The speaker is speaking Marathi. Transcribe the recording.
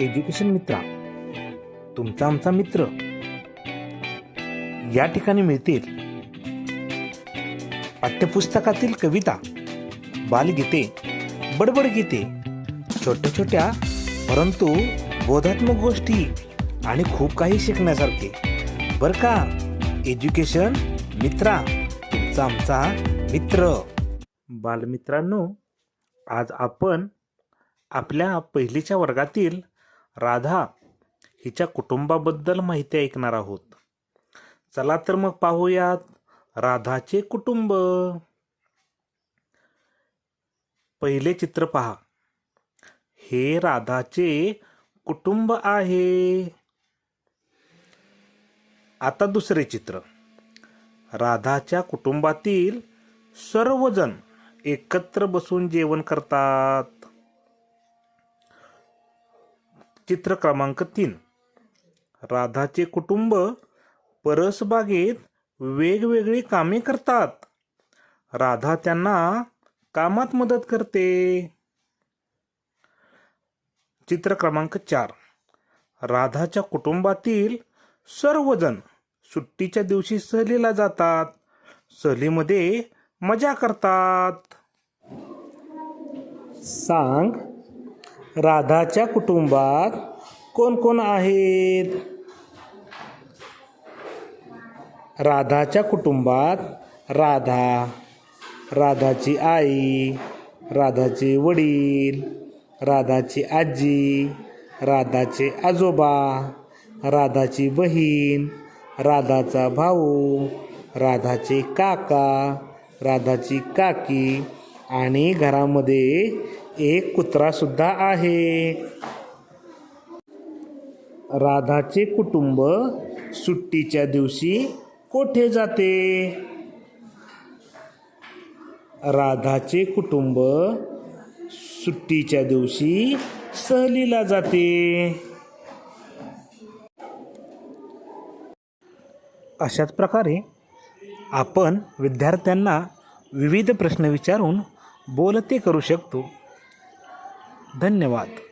एज्युकेशन मित्रा तुमचा आमचा मित्र. या ठिकाणी मिळतील पाठ्यपुस्तकातील कविता बालगीते बडबड गीते छोट्या छोट्या परंतु बोधात्मक गोष्टी आणि खूप काही शिकण्यासारखे. बर का एज्युकेशन मित्रा तुमचा आमचा मित्र. बालमित्रांनो आज आपण आपल्या पहिलीच्या वर्गातील राधा हिच्या कुटुंबाबद्दल माहिती ऐकणार आहोत. चला तर मग पाहूयात राधाचे कुटुंब. पहिले चित्र पहा. हे राधाचे कुटुंब आहे. आता दुसरे चित्र. राधाच्या कुटुंबातील सर्वजण एकत्र बसून जेवण करतात. चित्र क्रमांक तीन. राधाचे कुटुंब परसबागेत वेगवेगळी कामे करतात. राधा त्यांना कामात मदत करते. चित्र क्रमांक चार. राधाच्या कुटुंबातील सर्वजण सुट्टीच्या दिवशी सहलीला जातात. सहलीमध्ये मजा करतात. सांग. राधाच्या कुटुंबात कोण कोण आहेत? राधाच्या कुटुंबात राधा राधाची आई राधाचे वडील राधाची आजी राधाचे आजोबा राधाची बहीण राधाचा भाऊ राधाचे काका राधाची काकी आणि घरामध्ये एक कुत्रा सुद्धा आहे. राधाचे कुटुंब सुट्टीच्या दिवशी कोठे जाते? राधाचे कुटुंब सुट्टीच्या दिवशी सहलीला जाते. अशाच प्रकारे आपण विद्यार्थ्यांना विविध प्रश्न विचारून बोलते करू शकतो. धन्यवाद.